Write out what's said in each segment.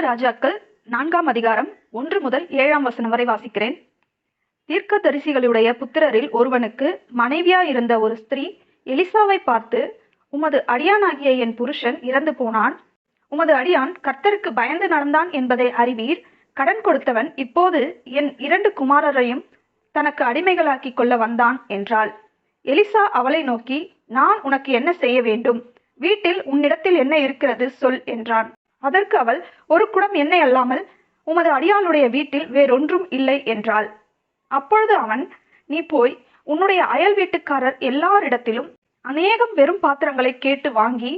ரெண்டு ராஜாக்கள் நான்காம் அதிகாரம் ஒன்று முதல் ஏழாம் வசனம் வரை வாசிக்கிறேன். தீர்க்க தரிசிகளுடைய புத்திரரில் ஒருவனுக்கு மனைவியா இருந்த ஒரு ஸ்திரீ எலிசாவை பார்த்து உமது அடியானாகிய என் புருஷன் இறந்து போனான். உமது அடியான் கர்த்தருக்கு பயந்து நடந்தான் என்பதை அறிவீர். கடன் கொடுத்தவன் இப்போது என் இரண்டு குமாரரையும் தனக்கு அடிமைகளாக்கிக் கொள்ள வந்தான் என்றாள். எலிசா அவளை நோக்கி நான் உனக்கு என்ன செய்ய வேண்டும்? வீட்டில் உன்னிடத்தில் என்ன இருக்கிறது? சொல் என்றான். அதற்கு அவள் ஒரு குடம் எண்ணெய் அல்லாமல் உமது அடியாளுடைய வீட்டில் வேறொன்றும் இல்லை என்றாள். அப்பொழுது அவன் நீ போய் உன்னுடைய அயல் வீட்டுக்காரர் எல்லாரிடத்திலும் அநேகம் வெறும் பாத்திரங்களை கேட்டு வாங்கி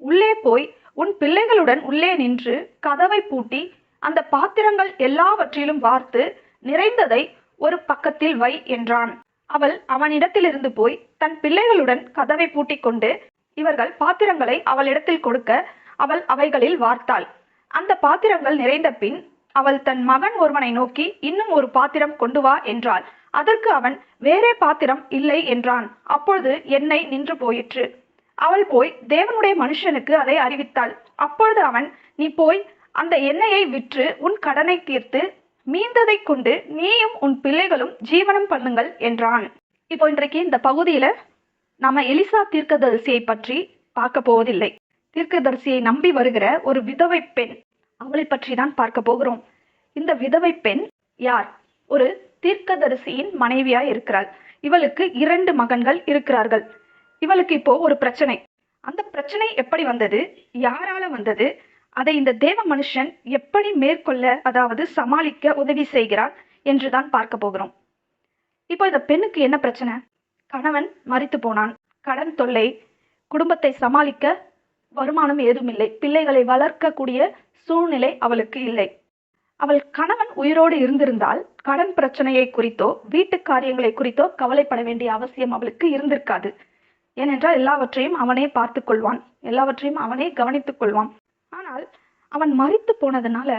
உள்ளே போய் உன் பிள்ளைகளுடன் உள்ளே நின்று கதவை பூட்டி அந்த பாத்திரங்கள் எல்லாவற்றிலும் வார்த்து நிறைந்ததை ஒரு பக்கத்தில் வை என்றான். அவள் அவனிடத்திலிருந்து போய் தன் பிள்ளைகளுடன் கதவை பூட்டிக் கொண்டு இவர்கள் பாத்திரங்களை அவளிடத்தில் கொடுக்க அவள் அவைகளில் வார்த்தாள். அந்த பாத்திரங்கள் நிறைந்த பின் அவள் தன் மகன் ஒருவனை நோக்கி இன்னும் ஒரு பாத்திரம் கொண்டு வா என்றாள். அதற்கு அவன் வேறே பாத்திரம் இல்லை என்றான். அப்பொழுது என்னை நின்று போயிற்று. அவள் போய் தேவனுடைய மனுஷனுக்கு அதை அறிவித்தாள். அப்பொழுது அவன் நீ போய் அந்த எண்ணெயை விற்று உன் கடனை தீர்த்து மீந்ததை கொண்டு நீயும் உன் பிள்ளைகளும் ஜீவனம் பண்ணுங்கள் என்றான். இப்போ இன்றைக்கு இந்த பகுதியில நம்ம எலிசா தீர்க்கதரிசியை பற்றி பார்க்க போவதில்லை. தீர்க்கதரிசியை நம்பி வருகிற ஒரு விதவை பெண் அவளை பற்றி தான் பார்க்க போகிறோம். இந்த விதவை பெண் யார்? ஒரு தீர்க்கதரிசியின் மனைவியாய் இருக்கிறாள். இவளுக்கு இரண்டு மகன்கள் இருக்கிறார்கள். இவளுக்கு இப்போ ஒரு பிரச்சனை. அந்த பிரச்சனை எப்படி வந்தது? யாரால வந்தது? அதை இந்த தேவ மனுஷன் எப்படி மேற்கொள்ள அதாவது சமாளிக்க உதவி செய்கிறார் என்றுதான் பார்க்க போகிறோம். இப்போ இந்த பெண்ணுக்கு என்ன பிரச்சனை? கணவன் மறித்து போனான். கடன் தொல்லை குடும்பத்தை சமாளிக்க வருமானம் ஏதுமில்லை. பிள்ளைகளை வளர்க்கக்கூடிய சூழ்நிலை அவளுக்கு இல்லை. அவள் கணவன் உயிரோடு இருந்திருந்தால் கடன் பிரச்சனையை குறித்தோ வீட்டு காரியங்களை குறித்தோ கவலைப்பட வேண்டிய அவசியம் அவளுக்கு இருந்திருக்காது. ஏனென்றால் எல்லாவற்றையும் அவனே பார்த்து கொள்வான். எல்லாவற்றையும் அவனே கவனித்துக் கொள்வான். ஆனால் அவன் மறித்து போனதுனால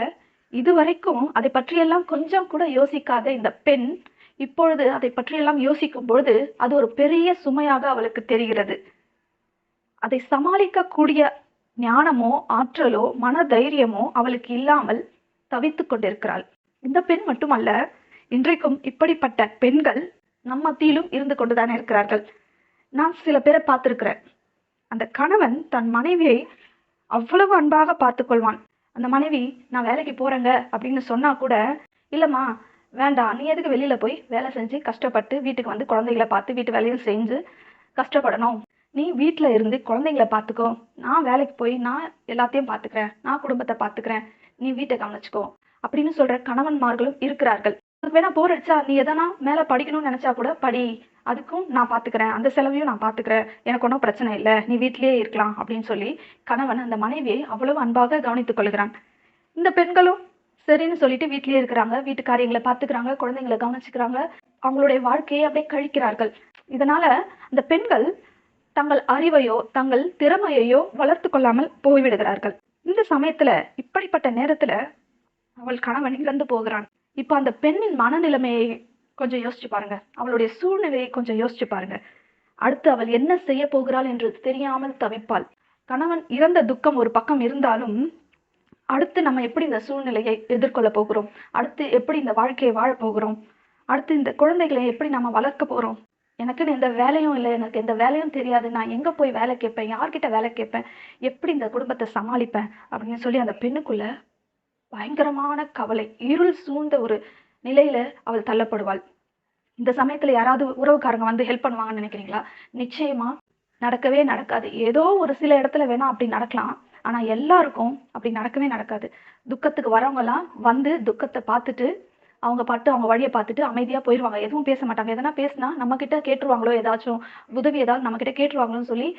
இதுவரைக்கும் அதை பற்றியெல்லாம் கொஞ்சம் கூட யோசிக்காத இந்த பெண் இப்பொழுது அதை பற்றியெல்லாம் யோசிக்கும் பொழுது அது ஒரு பெரிய சுமையாக அவளுக்கு தெரிகிறது. அதை சமாளிக்கக்கூடிய ஞானமோ ஆற்றலோ மன தைரியமோ அவளுக்கு இல்லாமல் தவித்து கொண்டிருக்கிறாள். இந்த பெண் மட்டுமல்ல இன்றைக்கும் இப்படிப்பட்ட பெண்கள் நம் மத்தியிலும் இருந்து கொண்டுதானே இருக்கிறார்கள். நான் சில பேரை பார்த்திருக்கிறேன். அந்த கணவன் தன் மனைவியை அவ்வளவு அன்பாக பார்த்து கொள்வான். அந்த மனைவி நான் வேலைக்கு போறேங்க அப்படின்னு சொன்னா கூட இல்லம்மா வேண்டாம் நீ எதுக்கு வெளியில போய் வேலை செஞ்சு கஷ்டப்பட்டு வீட்டுக்கு வந்து குழந்தைகளை பார்த்து வீட்டு வேலையும் செஞ்சு கஷ்டப்படணும். நீ வீட்டில் இருந்து குழந்தைங்களை பார்த்துக்கோ நான் வேலைக்கு போய் நான் எல்லாத்தையும் பார்த்துக்கிறேன் நான் குடும்பத்தை பார்த்துக்கிறேன் நீ வீட்டை கவனிச்சுக்கோ. அப்படின்னு சொல்ற கணவன்மார்களும் இருக்கிறார்கள். உனக்கு வேணா போர் அடிச்சா நீ எதனா மேல படிக்கணும்னு நினைச்சா கூட படி. அதுக்கும் நான் பார்த்துக்கிறேன் அந்த செலவையும் நான் பார்த்துக்கிறேன் எனக்கு ஒன்றும் பிரச்சனை இல்லை. நீ வீட்டிலேயே இருக்கலாம் அப்படின்னு சொல்லி கணவன் அந்த மனைவியை அவ்வளவு அன்பாக கவனித்துக் கொள்கிறான். இந்த பெண்களும் சரின்னு சொல்லிட்டு வீட்டிலேயே இருக்கிறாங்க. வீட்டு காரியங்களை பாத்துக்கிறாங்க. குழந்தைங்களை கவனிச்சுக்கிறாங்க. அவங்களுடைய வாழ்க்கையை அப்படியே கழிக்கிறார்கள். இதனால அந்த பெண்கள் தங்கள் அறிவையோ தங்கள் திறமையையோ வளர்த்து கொள்ளாமல் போய்விடுகிறார்கள். இந்த சமயத்துல இப்படிப்பட்ட நேரத்துல அவள் கணவன் இறந்து போகிறான். இப்ப அந்த பெண்ணின் மனநிலைமையை கொஞ்சம் யோசிச்சு பாருங்க. அவளுடைய சூழ்நிலையை கொஞ்சம் யோசிச்சு பாருங்க. அடுத்து அவள் என்ன செய்ய போகிறாள் என்று தெரியாமல் தவிப்பாள். கணவன் இறந்த துக்கம் ஒரு பக்கம் இருந்தாலும் அடுத்து நம்ம எப்படி இந்த சூழ்நிலையை எதிர்கொள்ள போகிறோம்? அடுத்து எப்படி இந்த வாழ்க்கையை வாழ போகிறோம்? அடுத்து இந்த குழந்தைகளை எப்படி நம்ம வளர்க்க போறோம்? எனக்குன்னு எந்த வேலையும் இல்லை எனக்கு எந்த வேலையும் தெரியாது. நான் எங்க போய் வேலை கேட்பேன்? யார்கிட்ட வேலை கேட்பேன்? எப்படி இந்த குடும்பத்தை சமாளிப்பேன்? அப்படின்னு சொல்லி அந்த பெண்ணுக்குள்ள பயங்கரமான கவலை இருள் சூழ்ந்த ஒரு நிலையில அவள் தள்ளப்படுவாள். இந்த சமயத்துல யாராவது உறவுக்காரங்க வந்து ஹெல்ப் பண்ணுவாங்கன்னு நினைக்கிறீங்களா? நிச்சயமா நடக்கவே நடக்காது. ஏதோ ஒரு சில இடத்துல வேணா அப்படி நடக்கலாம். ஆனா எல்லாருக்கும் அப்படி நடக்கவே நடக்காது. துக்கத்துக்கு வரவங்க எல்லாம் வந்து துக்கத்தை பார்த்துட்டு அவங்க பாட்டு அவங்க வழியை பார்த்துட்டு அமைதியாக போயிடுவாங்க எதுவும் பேச மாட்டாங்க. எதனா பேசினா நம்ம கிட்ட கேட்டுருவாங்களோ ஏதாச்சும் உதவி ஏதாவது நம்ம கிட்ட கேட்டுருவாங்களோன்னு சொல்லி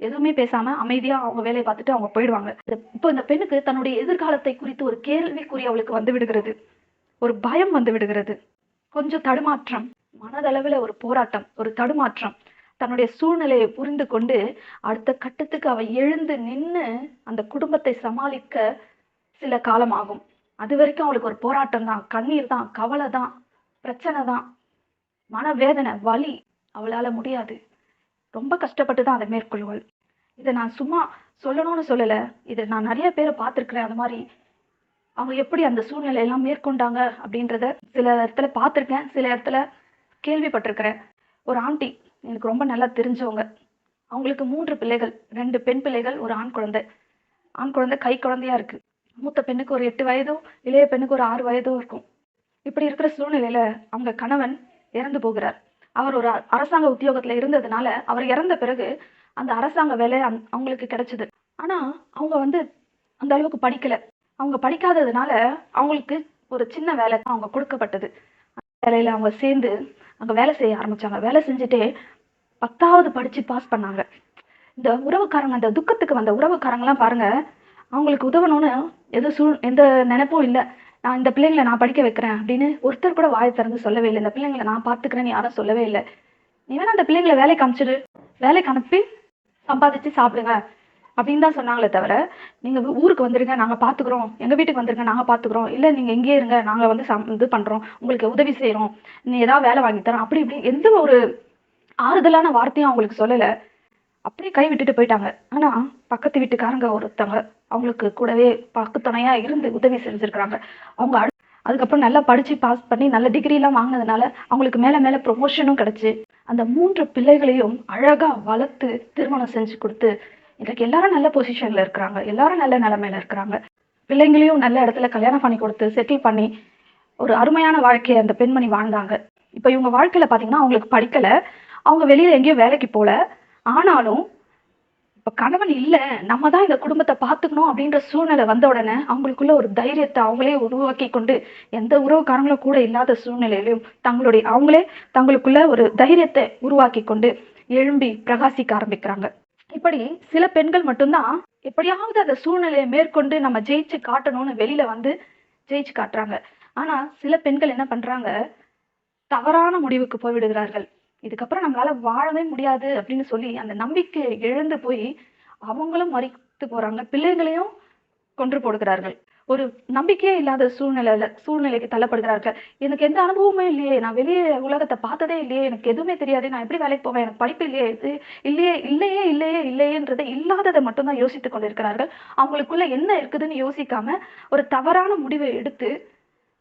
எதுவுமே பேசாம அமைதியா அவங்க வேலையை பார்த்துட்டு அவங்க போயிடுவாங்க. இப்போ இந்த பெண்ணுக்கு தன்னுடைய எதிர்காலத்தை குறித்து ஒரு கேள்விக்குறி அவளுக்கு வந்து விடுகிறது. ஒரு பயம் வந்து விடுகிறது. கொஞ்சம் தடுமாற்றம். மனதளவில் ஒரு போராட்டம் ஒரு தடுமாற்றம். தன்னுடைய சூழ்நிலையை புரிந்து கொண்டு அடுத்த கட்டத்துக்கு அவ எழுந்து நின்று அந்த குடும்பத்தை சமாளிக்க சில காலம் ஆகும். அது வரைக்கும் அவளுக்கு ஒரு போராட்டம் தான். கண்ணீர் தான் கவலை தான் பிரச்சனை தான். மனவேதனை வலி அவளால முடியாது. ரொம்ப கஷ்டப்பட்டு தான் அதை மேற்கொள்வாள். இதை நான் சும்மா சொல்லணும்னு சொல்லலை. இதை நான் நிறைய பேரை பார்த்துருக்குறேன். அது மாதிரி அவங்க எப்படி அந்த சூழ்நிலையெல்லாம் மேற்கொண்டாங்க அப்படின்றத சில இடத்துல பார்த்துருக்கேன். சில இடத்துல கேள்விப்பட்டிருக்கிறேன். ஒரு ஆண்டி எனக்கு ரொம்ப நல்லா தெரிஞ்சவங்க. அவங்களுக்கு மூன்று பிள்ளைகள் ரெண்டு பெண் பிள்ளைகள் ஒரு ஆண் குழந்தை. ஆண் குழந்தை கை குழந்தையா இருக்கு. மூத்த பெண்ணுக்கு ஒரு எட்டு வயதோ இளைய பெண்ணுக்கு ஒரு ஆறு வயதோ இருக்கும். இப்படி இருக்கிற சூழ்நிலையில அவங்க கணவன் இறந்து போகிறார். அவர் ஒரு அ- அரசாங்க உத்தியோகத்துல இருந்ததுனால அவர் இறந்த பிறகு அந்த அரசாங்க வேலை அந் அவங்களுக்கு கிடைச்சது. ஆனா அவங்க வந்து அந்த அளவுக்கு படிக்கல. அவங்க படிக்காததுனால அவங்களுக்கு ஒரு சின்ன வேலை தான் அவங்க கொடுக்கப்பட்டது. அந்த வேலையில அவங்க சேர்ந்து அங்க வேலை செய்ய ஆரம்பிச்சாங்க. வேலை செஞ்சுட்டே பத்தாவது படிச்சு பாஸ் பண்ணாங்க. இந்த உறவுக்காரங்க அந்த துக்கத்துக்கு வந்த உறவுக்காரங்கலாம் பாருங்க அவங்களுக்கு உதவணும்னு எது சூழ் எந்த நினைப்பும் இல்லை. நான் இந்த பிள்ளைங்களை நான் படிக்க வைக்கிறேன் அப்படின்னு ஒருத்தர் கூட வாயை திறந்து சொல்லவே இல்லை. இந்த பிள்ளைங்களை நான் பார்த்துக்கிறேன்னு யாரும் சொல்லவே இல்லை. நீ வேணா அந்த பிள்ளைங்களை வேலைக்கு அனுப்பிச்சிடு. வேலைக்கு அனுப்பி சம்பாதிச்சு சாப்பிடுங்க அப்படின்னு தான் சொன்னாங்களே தவிர நீங்க ஊருக்கு வந்துருங்க. நாங்க பாத்துக்கிறோம். எங்க வீட்டுக்கு வந்துருங்க. நாங்க பாத்துக்கிறோம். இல்ல நீங்க இங்கேயே இருங்க. நாங்க வந்து சம்- இது பண்றோம். உங்களுக்கு உதவி செய்யறோம் நீ ஏதாவது வேலை வாங்கி தரோம் அப்படி இப்படி எந்த ஒரு ஆறுதலான வார்த்தையும் அவங்களுக்கு சொல்லலை. அப்படியே கை விட்டுட்டு போயிட்டாங்க. ஆனா பக்கத்து வீட்டுக்காரங்க ஒருத்தவங்க அவங்களுக்கு கூடவே பக்கத்துணையா இருந்து உதவி செஞ்சிருக்கிறாங்க. அவங்க அதுக்கப்புறம் நல்லா படிச்சு பாஸ் பண்ணி நல்ல டிகிரி எல்லாம் வாங்கினதுனால அவங்களுக்கு மேல மேல ப்ரொமோஷனும் கிடைச்சு. அந்த மூன்று பிள்ளைகளையும் அழகா வளர்த்து திருமணம் செஞ்சு கொடுத்து இன்றைக்கு எல்லாரும் நல்ல பொசிஷன்ல இருக்கிறாங்க. எல்லாரும் நல்ல நிலைமையில இருக்கிறாங்க. பிள்ளைங்களையும் நல்ல இடத்துல கல்யாணம் பண்ணி கொடுத்து செட்டில் பண்ணி ஒரு அருமையான வாழ்க்கையை அந்த பெண்மணி வாழ்ந்தாங்க. இப்போ இவங்க வாழ்க்கையில பாத்தீங்கன்னா அவங்களுக்கு படிக்கல. அவங்க வெளியில எங்கேயும் வேலைக்கு போல. ஆனாலும் இப்ப கணவன் இல்ல நம்ம தான் இந்த குடும்பத்தை பார்த்துக்கணும் அப்படின்ற சூழ்நிலை வந்த உடனே அவங்களுக்குள்ள ஒரு தைரியத்தை அவங்களே உருவாக்கி கொண்டு எந்த உறவுக்காரங்களும் கூட இல்லாத சூழ்நிலையிலும் தங்களுடைய அவங்களே தங்களுக்குள்ள ஒரு தைரியத்தை உருவாக்கி கொண்டு எழும்பி பிரகாசிக்க ஆரம்பிக்கிறாங்க. இப்படி சில பெண்கள் மட்டும்தான் எப்படியாவது அந்த சூழ்நிலையை மேற்கொண்டு நம்ம ஜெயிச்சு காட்டணும்னு வெளியில வந்து ஜெயிச்சு காட்டுறாங்க. ஆனா சில பெண்கள் என்ன பண்றாங்க? தவறான முடிவுக்கு போய்விடுகிறார்கள். இதுக்கப்புறம் நம்மளால வாழவே முடியாது அப்படின்னு சொல்லி அந்த நம்பிக்கை இழந்து போய் அவங்களும் மறித்து போறாங்க. பிள்ளைகளையும் கொன்று போடுகிறார்கள். ஒரு நம்பிக்கையே இல்லாத சூழ்நிலையில சூழ்நிலைக்கு தள்ளப்படுகிறார்கள். எனக்கு எந்த அனுபவமே இல்லையே. நான் வெளியே உலகத்தை பார்த்ததே இல்லையே. எனக்கு எதுவுமே தெரியாது. நான் எப்படி வேலைக்கு போவேன்? எனக்கு படிப்பு இல்லையே. இது இல்லையே இல்லையே இல்லையே இல்லையேன்றதை இல்லாததை மட்டும்தான் யோசித்துக் கொண்டிருக்கிறார்கள். அவங்களுக்குள்ள என்ன இருக்குதுன்னு யோசிக்காம ஒரு தவறான முடிவை எடுத்து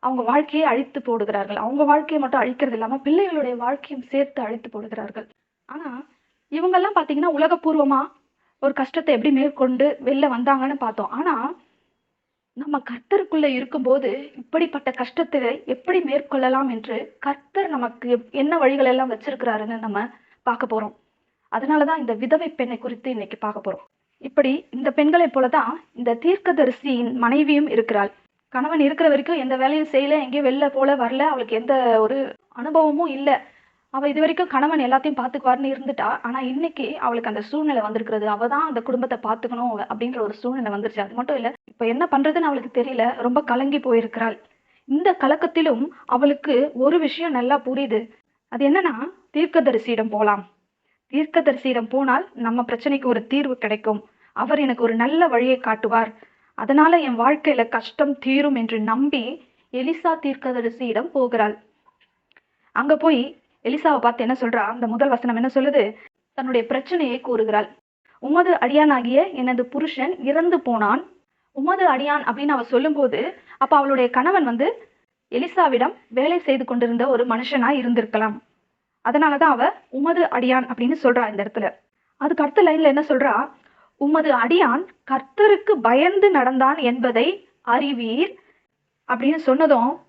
அவங்க வாழ்க்கையை அழித்து போடுகிறார்கள். அவங்க வாழ்க்கையை மட்டும் அழிக்கிறது இல்லாம பிள்ளைகளுடைய வாழ்க்கையும் சேர்த்து அழித்து போடுகிறார்கள். ஆனா இவங்கெல்லாம் பாத்தீங்கன்னா உலகபூர்வமா ஒரு கஷ்டத்தை எப்படி மேற்கொண்டு வெளில வந்தாங்கன்னு பார்த்தோம். ஆனா நம்ம கர்த்தருக்குள்ள இருக்கும்போது இப்படிப்பட்ட கஷ்டத்தை எப்படி மேற்கொள்ளலாம் என்று கர்த்தர் நமக்கு எப்- என்ன வழிகள் எல்லாம் வச்சிருக்கிறாருன்னு நம்ம பார்க்க போறோம். அதனாலதான் இந்த விதவை பெண்ணை குறித்து இன்னைக்கு பார்க்க போறோம். இப்படி இந்த பெண்களைப் போலதான் இந்த தீர்க்கதரிசியின் மனைவியும் இருக்கிறாள். கணவன் இருக்கிற வரைக்கும் எந்த வேலையும் செய்யல எங்கேயும் வெளில போல வரல அவளுக்கு எந்த ஒரு அனுபவமும் இல்ல. அவ இது வரைக்கும் கணவன் எல்லாத்தையும் பாத்துக்குவார்னு இருந்துட்டா. ஆனா இன்னைக்கு அவளுக்கு அந்த சூழ்நிலை வந்திருக்கிறது. அவள் தான் அந்த குடும்பத்தை பார்த்துக்கணும் அப்படின்ற ஒரு சூழ்நிலை வந்துருச்சு. அது மட்டும் இல்ல இப்ப என்ன பண்றதுன்னு அவளுக்கு தெரியல. ரொம்ப கலங்கி போயிருக்கிறாள். இந்த கலக்கத்திலும் அவளுக்கு ஒரு விஷயம் நல்லா புரியுது. அது என்னன்னா தீர்க்கதரிசியிடம் போலாம். தீர்க்கதரிசியிடம் போனால் நம்ம பிரச்சனைக்கு ஒரு தீர்வு கிடைக்கும். அவர் எனக்கு ஒரு நல்ல வழியை காட்டுவார். அதனால என் வாழ்க்கையில கஷ்டம் தீரும் என்று நம்பி எலிசா தீர்க்கதரிசியிடம் போகிறாள். அங்க போய் எலிசாவை பார்த்து என்ன சொல்றா? அந்த முதல் வசனம் என்ன சொல்லுது? தன்னுடைய பிரச்சனையை கூறுகிறாள். உமது அடியானாகிய எனது புருஷன் இறந்து போனான். உமது அடியான் அப்படின்னு அவ சொல்லும்போது அப்ப அவளுடைய கணவன் வந்து எலிசாவிடம் வேலை செய்து கொண்டிருந்த ஒரு மனுஷனா இருந்திருக்கலாம். அதனாலதான் அவ உமது அடியான் அப்படின்னு சொல்றா இந்த இடத்துல. அதுக்கு அடுத்த லைன்ல என்ன சொல்றா? உமது அடியான் கர்த்தருக்கு பயந்து நடந்தான் என்பதை அறிவீர். அப்படின்னு சொன்னதும்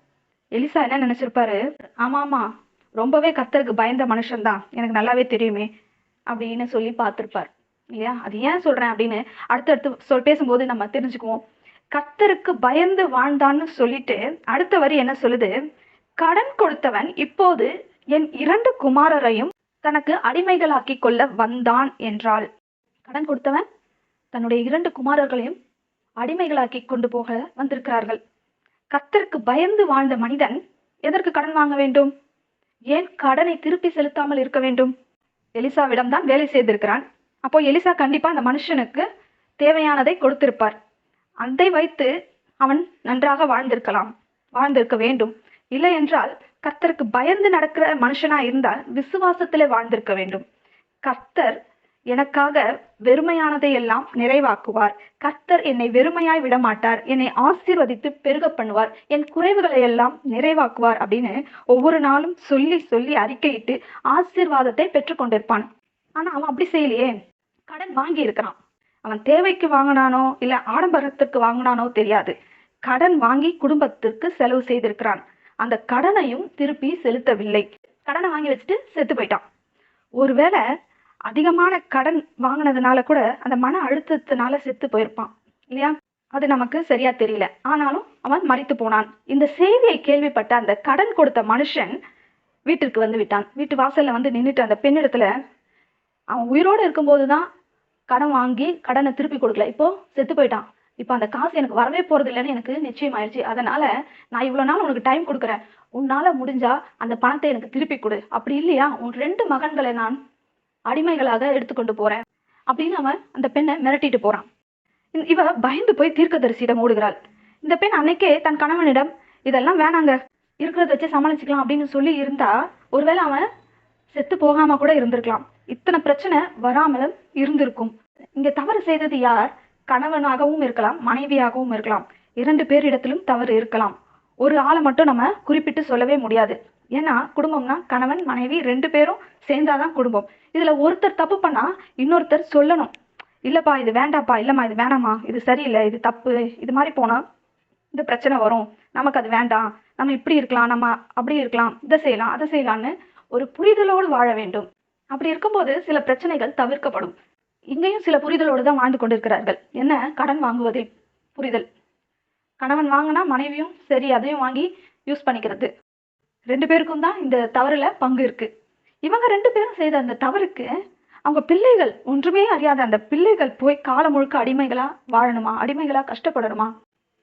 எலிசா என்ன நினைச்சிருப்பாரு? ஆமா ஆமா ரொம்பவே கர்த்தருக்கு பயந்த மனுஷன்தான். எனக்கு நல்லாவே தெரியுமே அப்படின்னு சொல்லி பார்த்துருப்பார். இல்லையா? அது ஏன் சொல்றேன் அப்படின்னு அடுத்தடுத்து சொல் பேசும்போது நம்ம தெரிஞ்சுக்குவோம். கர்த்தருக்கு பயந்து வாழ்ந்தான்னு சொல்லிட்டு அடுத்த வரி என்ன சொல்லுது? கடன் கொடுத்தவன் இப்போது என் இரண்டு குமாரரையும் தனக்கு அடிமைகளாக்கி கொள்ள வந்தான் என்றாள். கடன் கொடுத்தவன்? தன்னுடைய இரண்டு குமாரர்களையும் அடிமைகளாக்கி கொண்டு போக வந்திருக்கிறார்கள். கத்தருக்கு பயந்து வாழ்ந்த மனிதன் எதற்கு கடன் வாங்க வேண்டும்? ஏன் கடனை திருப்பி செலுத்தாமல் இருக்க வேண்டும்? எலிசாவிடம் தான் வேலை செய்திருக்கிறான். அப்போ எலிசா கண்டிப்பா அந்த மனுஷனுக்கு தேவையானதை கொடுத்திருப்பார். அதை வைத்து அவன் நன்றாக வாழ்ந்திருக்கலாம் வாழ்ந்திருக்க வேண்டும். இல்லை என்றால் கர்த்தருக்கு பயந்து நடக்கிற மனுஷனா இருந்தால் விசுவாசத்திலே வாழ்ந்திருக்க வேண்டும். கர்த்தர் எனக்காக வெறுமையானதை எல்லாம் நிறைவாக்குவார். கர்த்தர் என்னை வெறுமையாய் விடமாட்டார். என்னை ஆசீர்வதித்து பெருக பண்ணுவார். என் குறைவுகளை எல்லாம் நிறைவாக்குவார் அப்படின்னு ஒவ்வொரு நாளும் சொல்லி சொல்லி அறிக்கையிட்டு ஆசீர்வாதத்தை பெற்றுக்கொண்டிருப்பான் ஆனா அவன் அப்படி செய்யலையே. கடன் வாங்கி இருக்கிறான். அவன் தேவைக்கு வாங்கினானோ இல்ல ஆடம்பரத்துக்கு வாங்கினானோ தெரியாது. கடன் வாங்கி குடும்பத்திற்கு செலவு செய்திருக்கிறான். அந்த கடனையும் திருப்பி செலுத்தவில்லை. கடனை வாங்கி வச்சுட்டு செத்து போயிட்டான். ஒருவேளை அதிகமான கடன் வாங்கினதுனால கூட அந்த மன அழுத்தத்தினால செத்து போயிருப்பான் இல்லையா? அது நமக்கு சரியா தெரியல. ஆனாலும் அவன் மறித்து போனான். இந்த செய்தியை கேள்விப்பட்ட அந்த கடன் கொடுத்த மனுஷன் வீட்டிற்கு வந்து விட்டான். வீட்டு வாசல்ல வந்து நின்னுட்டு அந்த பெண்ணிடத்துல அவன் உயிரோடு இருக்கும்போது தான் கடன் வாங்கி கடனை திருப்பி கொடுக்கல. இப்போ செத்து போயிட்டான். இப்போ அந்த காசு எனக்கு வரவே போறது இல்லைன்னு எனக்கு நிச்சயம் ஆயிடுச்சு அதனால நான் இவ்வளவு நாள் உனக்கு டைம் கொடுக்குறேன். உன்னால முடிஞ்சா அந்த பணத்தை எனக்கு திருப்பி கொடு. அப்படி இல்லையா? உன் ரெண்டு மகன்களை நான் அடிமைகளாக எடுத்துக்கொண்டு போறேன். அப்படின்னு அவன் அந்த பெண்ணை மிரட்டிட்டு போறான். இவ பயந்து போய் தீர்க்கதரிசியிடம் ஓடுகிறாள். இந்த பெண் அன்னைக்கே தன் கணவனிடம் இதெல்லாம் வேணாங்க. இருக்கிறத வச்சு சமாளிச்சுக்கலாம் அப்படின்னு சொல்லி இருந்தா ஒருவேளை அவன் செத்து போகாம கூட இருந்திருக்கலாம். இத்தனை பிரச்சனை வராமலும் இருந்திருக்கும். இங்க தவறு செய்தது யார்? கணவனாகவும் இருக்கலாம் மனைவியாகவும் இருக்கலாம். இரண்டு பேரிடத்திலும் தவறு இருக்கலாம். ஒரு ஆளை மட்டும் நம்ம குறிப்பிட்டு சொல்லவே முடியாது. ஏன்னா குடும்பம்னா கணவன் மனைவி ரெண்டு பேரும் சேர்ந்தாதான் குடும்பம். இதுல ஒருத்தர் தப்பு பண்ணா இன்னொருத்தர் சொல்லணும். இல்லப்பா இது வேண்டாப்பா இல்லம்மா இது வேணாம்மா. இது சரியில்லை. இது தப்பு. இது மாதிரி போனா இந்த பிரச்சனை வரும். நமக்கு அது வேண்டாம். நம்ம இப்படி இருக்கலாம். நம்ம அப்படி இருக்கலாம். இதை செய்யலாம் அதை செய்யலாம்னு ஒரு புரிதலோடு வாழ வேண்டும். அப்படி இருக்கும்போது சில பிரச்சனைகள் தவிர்க்கப்படும். இங்கேயும் சில புரிதலோடு தான் வாழ்ந்து கொண்டிருக்கிறார்கள். என்ன? கடன் வாங்குவதில் புரிதல். கணவன் வாங்கினா மனைவியும் சரி அதையும் வாங்கி யூஸ் பண்ணிக்கிறது. ரெண்டு பேருக்கும் தான் இந்த தவறுல பங்கு இருக்கு. இவங்க ரெண்டு பேரும் செய்த அந்த தவறுக்கு அவங்க பிள்ளைகள் ஒன்றுமே அறியாத அந்த பிள்ளைகள் போய் காலம் முழுக்க அடிமைகளா வாழணுமா? அடிமைகளா கஷ்டப்படணுமா?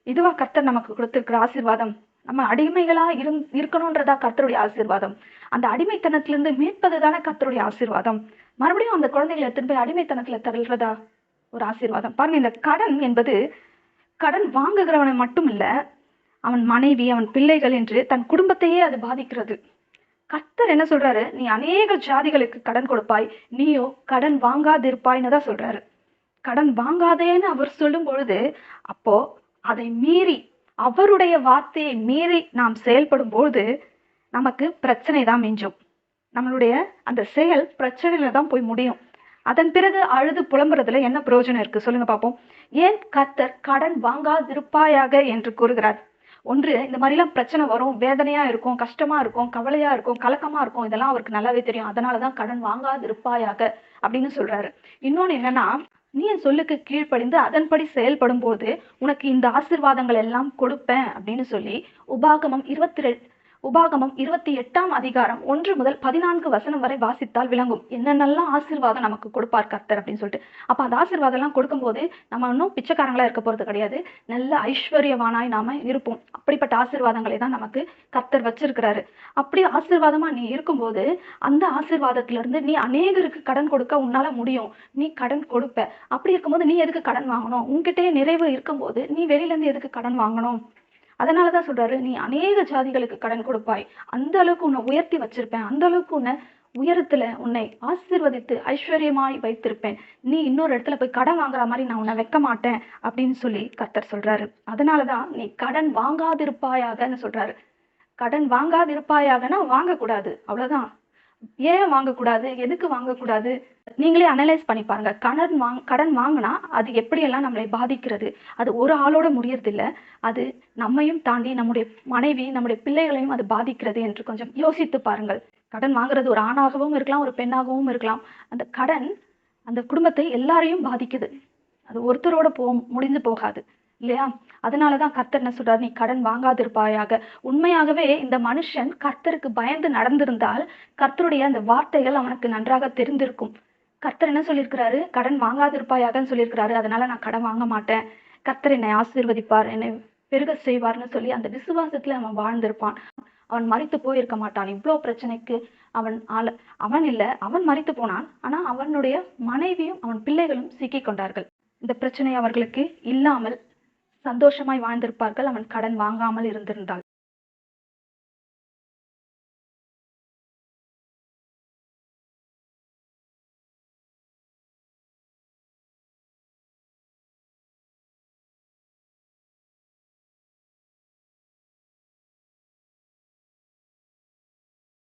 இதுவா கர்த்தர் நமக்கு கொடுத்திருக்கிற ஆசீர்வாதம். நம்ம அடிமைகளா இருந் இருக்கணும்ன்றதா கர்த்தருடைய ஆசீர்வாதம். அந்த அடிமைத்தனத்திலிருந்து மீட்பது தானே கர்த்தருடைய ஆசீர்வாதம். மறுபடியும் அந்த குழந்தைகளை எடுத்துட்டு போய் அடிமைத்தனத்துல தள்ளுறதா ஒரு ஆசீர்வாதம். பாருங்க இந்த கடன் என்பது கடன் வாங்குகிறவனை மட்டும் இல்லை அவன் மனைவி அவன் பிள்ளைகள் என்று தன் குடும்பத்தையே அது பாதிக்கிறது. கர்த்தர் என்ன சொல்றாரு? நீ அநேக ஜாதிகளுக்கு கடன் கொடுப்பாய். நீயோ கடன் வாங்காதிருப்பாய்ன்னு தான் சொல்றாரு. கடன் வாங்காதேன்னு அவர் சொல்லும் பொழுது அப்போ அதை மீறி அவருடைய வார்த்தையை மீறி நாம் செயல்படும் பொழுது நமக்கு பிரச்சனை தான் மிஞ்சும். நம்மளுடைய அந்த செயல் பிரச்சனையில தான் போய் முடியும். அதன் பிறகு அழுது புலம்புறதுல என்ன பிரயோஜனம் இருக்கு? சொல்லுங்க பார்ப்போம் ஏன் கர்த்தர் கடன் வாங்காதிருப்பாயாக என்று கூறுகிறார்? ஒன்று இந்த மாதிரிலாம் பிரச்சனை வரும் வேதனையாக இருக்கும் கஷ்டமாக இருக்கும் கவலையாக இருக்கும் கலக்கமாக இருக்கும் இதெல்லாம் அவருக்கு நல்லாவே தெரியும். அதனாலதான் கடன் வாங்காதிருப்பாயாக அப்படின்னு சொல்கிறாரு இன்னொன்று என்னன்னா நீ என் சொல்லுக்கு கீழ்ப்படிந்து அதன்படி செயல்படும் போது உனக்கு இந்த ஆசீர்வாதங்கள் எல்லாம் கொடுப்பேன் அப்படின்னு சொல்லி உபாகமம் இருபத்தி ரெண்டு உபாகமம் இருபத்தி எட்டாம் அதிகாரம் ஒன்று முதல் பதினான்கு வசனம் வரை வாசித்தால் விளங்கும். என்னென்னலாம் ஆசீர்வாதம் நமக்கு கொடுப்பார் கர்த்தர் அப்படின்னு சொல்லிட்டு. அப்ப அந்த ஆசீர்வாதம் எல்லாம் கொடுக்கும்போது நம்ம இன்னும் பிச்சைக்காரங்களா இருக்க போறது கிடையாது. நல்ல ஐஸ்வர்யவானாய் நாம இருப்போம். அப்படிப்பட்ட ஆசீர்வாதங்களை தான் நமக்கு கர்த்தர் வச்சிருக்கிறாரு. அப்படி ஆசீர்வாதமா நீ இருக்கும்போது அந்த ஆசீர்வாதத்துல இருந்து நீ அநேகருக்கு கடன் கொடுக்க உன்னால முடியும். நீ கடன் கொடுப்ப. அப்படி இருக்கும்போது நீ எதுக்கு கடன் வாங்கணும்? உன்கிட்டயே நிறைவு இருக்கும்போது நீ வெளியில இருந்து எதுக்கு கடன் வாங்கணும்? அதனாலதான் சொல்றாரு நீ அநேக ஜாதிகளுக்கு கடன் கொடுப்பாய். அந்த அளவுக்கு உன்னை உயர்த்தி வச்சிருப்பேன். அந்த அளவுக்கு உன்னை உயரத்துல உன்னை ஆசீர்வதித்து ஐஸ்வர்யமாய் வைத்திருப்பேன். நீ இன்னொரு இடத்துல போய் கடன் வாங்குற மாதிரி நான் உன்னை வைக்க மாட்டேன். அப்படின்னு சொல்லி கர்த்தர் சொல்றாரு. அதனாலதான் நீ கடன் வாங்காதிருப்பாயாகன்னு சொல்றாரு. கடன் வாங்காதிருப்பாயாகனா வாங்கக்கூடாது. அவ்வளவுதான். ஏன் வாங்கக்கூடாது? எதுக்கு வாங்கக்கூடாது? நீங்களே அனலைஸ் பண்ணி பாருங்க. கடன் வாங் கடன் வாங்கினா அது எப்படியெல்லாம் நம்மளை பாதிக்கிறது? அது ஒரு ஆளோட முடியறதில்ல. அது நம்மையும் தாண்டி நம்முடைய மனைவி நம்முடைய பிள்ளைகளையும் அது பாதிக்கிறது என்று கொஞ்சம் யோசித்து பாருங்கள். கடன் வாங்குறது ஒரு ஆணாகவும் இருக்கலாம் ஒரு பெண்ணாகவும் இருக்கலாம். அந்த கடன் அந்த குடும்பத்தை எல்லாரையும் பாதிக்குது. அது ஒருத்தரோட போ முடிந்து போகாது. இல்லையா? அதனாலதான் கர்த்தர் என்ன சொல்றாரு? நீ கடன் வாங்காதிருப்பாயாக. உண்மையாகவே இந்த மனுஷன் கர்த்தருக்கு பயந்து நடந்திருந்தால் கர்த்தருடைய அந்த வார்த்தைகள் அவனுக்கு நன்றாக தெரிந்திருக்கும். கர்த்தர் என்ன சொல்லியிருக்கிறாரு? கடன் வாங்காதிருப்பாயாகன்னு சொல்லியிருக்கிறாரு. அதனால நான் கடன் வாங்க மாட்டேன். கர்த்தர் என்னை ஆசீர்வதிப்பார் என்னை பெருக செய்வார்னு சொல்லி அந்த விசுவாசத்துல அவன் வாழ்ந்திருப்பான். அவன் மறித்து போயிருக்க மாட்டான். இவ்வளோ பிரச்சனைக்கு அவன் ஆள. அவன் இல்ல அவன் மறித்து போனான். ஆனா அவனுடைய மனைவியும் அவன் பிள்ளைகளும் சிக்கிக் கொண்டார்கள். இந்த பிரச்சனை அவர்களுக்கு இல்லாமல் சந்தோஷமாய் வாழ்ந்திருப்பார்கள். அவன் கடன் வாங்காமல் இருந்திருந்தாள்.